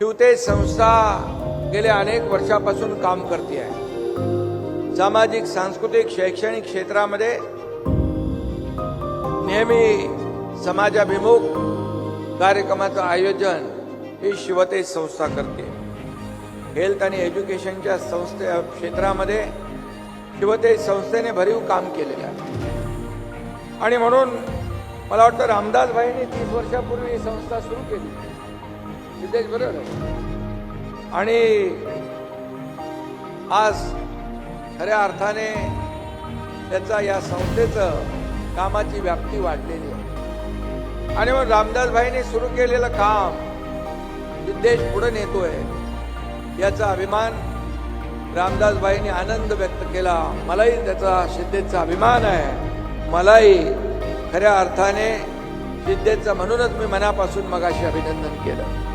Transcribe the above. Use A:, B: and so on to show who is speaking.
A: शिवतेज संस्था गेल्या अनेक वर्षापासून काम करते आहे. सामाजिक सांस्कृतिक शैक्षणिक क्षेत्रामध्ये नेहमी समाजाभिमुख कार्यक्रमाचं आयोजन ही शिवतेज संस्था करते. हेल्थ आणि एज्युकेशनच्या संस्थे क्षेत्रामध्ये शिवतेज संस्थेने भरीव काम केलेलं आहे. आणि म्हणून मला वाटतं रामदास भाईंनी तीस वर्षापूर्वी ही संस्था सुरू केली. सिद्धेश बरोबर आणि आज खऱ्या अर्थाने त्याचा या संस्थेचं कामाची व्याप्ती वाढलेली आहे. आणि मग रामदासभाईंनी सुरू केलेलं काम सिद्धेश पुढे नेतोय याचा अभिमान रामदासबाईंनी आनंद व्यक्त केला. मलाही त्याचा सिद्धेचा अभिमान आहे. मलाही खऱ्या अर्थाने सिद्धेचं म्हणूनच मी मनापासून मगाशी अभिनंदन केलं.